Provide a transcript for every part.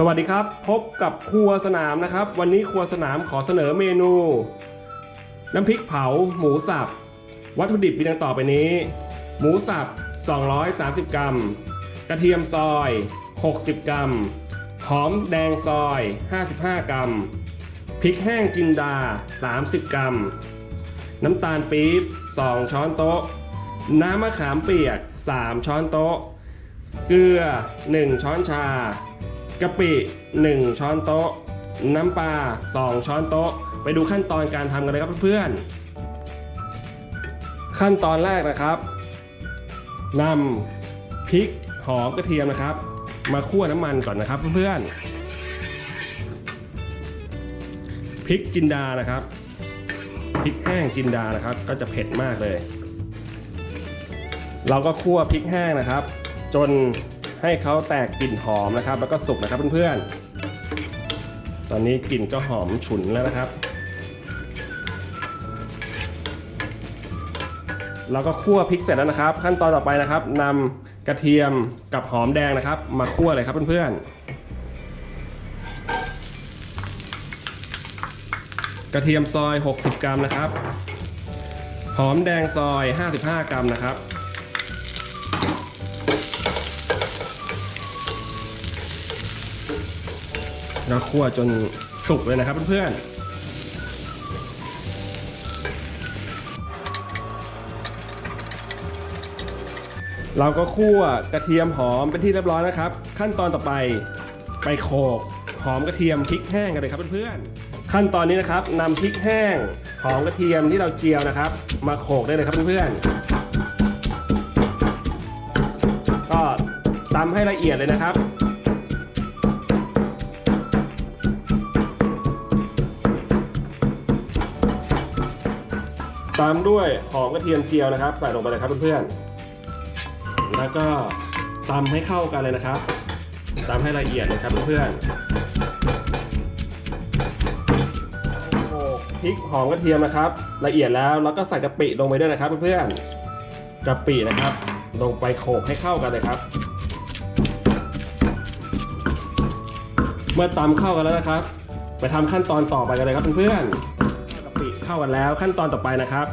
สวัสดีครับ พบกับครัวสนามนะครับ วันนี้ครัวสนามขอเสนอเมนู น้ำพริกเผา หมูสับ วัตถุดิบมีดังต่อไปนี้ หมูสับ 230 กรัม กระเทียมซอย 60 กรัม หอมแดงซอย 55 กรัม พริกแห้งจินดา 30 กรัม น้ำตาลปี๊บ 2 ช้อนโต๊ะ น้ำมะขามเปียก 3 ช้อนโต๊ะ เกลือ 1 ช้อนชา กะปิ 1 ช้อนโต๊ะ น้ำปลา 2 ช้อนโต๊ะ ไปดูขั้นตอนการทำกันเลยครับเพื่อนๆขั้นตอนแรกนะครับนำพริกหอมกระเทียมนะครับ มาคั่วน้ำมันก่อนนะครับเพื่อนๆพริกจินดานะครับพริกแห้งจินดานะครับ ก็จะเผ็ดมากเลย เราก็คั่วพริกแห้งนะครับ จน ให้เขาแตกกลิ่นหอมนะครับ แล้วก็สุกนะครับเพื่อนๆ ตอนนี้กลิ่นก็หอมฉุนแล้วนะครับ เราก็คั่วพริกเสร็จแล้วนะครับ ขั้นตอนต่อไปนะครับนำกระเทียมกับหอมแดงนะครับ มาคั่วเลยครับเพื่อนๆกระเทียมซอย 60 กรัมนะครับ หอมแดงซอย 55 กรัมนะครับ แล้วคั่วจนสุกเลยนะครับเพื่อนๆ เราก็คั่วกระเทียมหอมเป็นที่เรียบร้อยนะครับ ขั้นตอนต่อไปไปโขลกหอมกระเทียมพริกแห้งกันเลยครับเพื่อนๆ ขั้นตอนนี้นะครับนำพริกแห้งหอมกระเทียมที่เราเจียวนะครับ มาโขลกได้เลยครับเพื่อนๆ ก็ตำให้ละเอียดเลยนะครับ ตามด้วยหอมกระเทียมเจียวนะครับ ใส่ลงไปเลยครับเพื่อนๆ แล้วก็ตำให้เข้ากันเลยนะครับตำให้ละเอียดเลยครับเพื่อนๆโขลกพริกหอมกระเทียมนะครับ ละเอียดแล้วแล้วก็ใส่กะปิลงไปด้วยนะครับเพื่อนๆกะปินะครับ ลงไปโขลกให้เข้ากันเลยครับ เมื่อตำเข้ากันแล้วนะครับ ไปทำขั้นตอนต่อไปกันเลยครับเพื่อนๆ เข้ากันแล้ว ขั้นตอนต่อไปนะครับ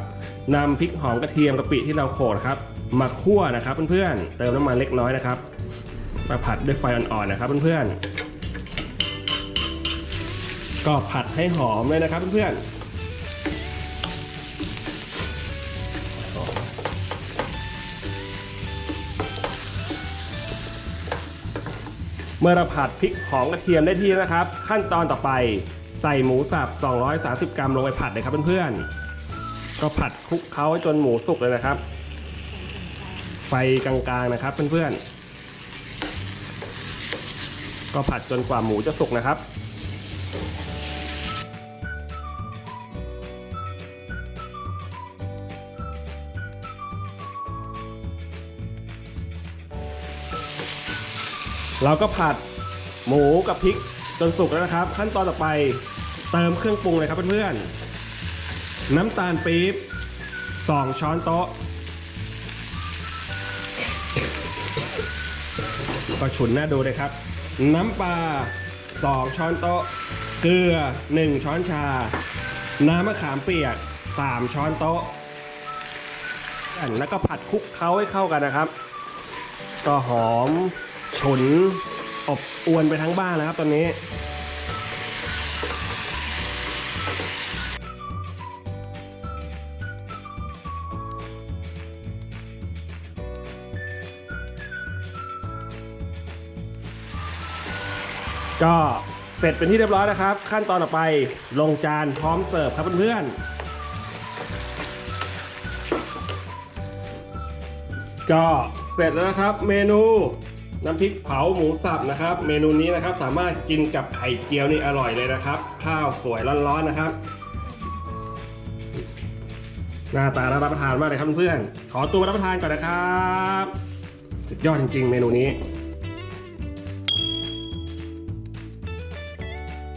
นำพริกหอมกระเทียมกะปิที่เราโขลกครับมาคั่วนะครับเพื่อนๆเติมน้ำมันเล็กน้อยนะครับมาผัดด้วยไฟอ่อนๆนะครับเพื่อนๆก็ผัดให้หอมเลยนะครับเพื่อนๆเมื่อเราผัดพริกหอมกระเทียมได้ที่นะครับ ขั้นตอนต่อไป ใส่หมูสับ 230 กรัมลงไปผัดเลยครับเพื่อนๆ ก็ผัดคลุกเคล้าให้จนหมูสุกเลยนะครับ ไฟกลางๆนะครับเพื่อนๆ ก็ผัดจนกว่าหมูจะสุกนะครับเราก็ผัดหมูกับพริก จนสุกแล้วนะครับ ขั้นตอนต่อไปเติมเครื่องปรุงเลยครับเพื่อนๆ น้ำตาลปี๊บ2 ช้อนโต๊ะ ก็ฉุนหน้าดูเลยครับ น้ำปลา2 ช้อนโต๊ะ เกลือ 1 ช้อนชา น้ำมะขามเปียก 3 ช้อนโต๊ะแล้วก็ผัดคลุกเคล้าให้เข้ากันนะครับ ก็หอมฉุน อบอวนไปทั้งบ้านแล้วครับตอนนี้ ก็เสร็จเป็นที่เรียบร้อยนะครับ ขั้นตอนต่อไปลงจานพร้อมเสิร์ฟครับเพื่อนๆก็เสร็จแล้วนะครับเมนู น้ำพริกเผาหมูสับนะครับ เมนูนี้นะครับสามารถกินกับไข่เจียวนี่อร่อยเลยนะครับ ข้าวสวยร้อนๆนะครับ หน้าตาน่ารับประทานมากเลยครับเพื่อนๆขอตัวรับประทานก่อนนะครับ สุดยอดจริงๆ เมนูนี้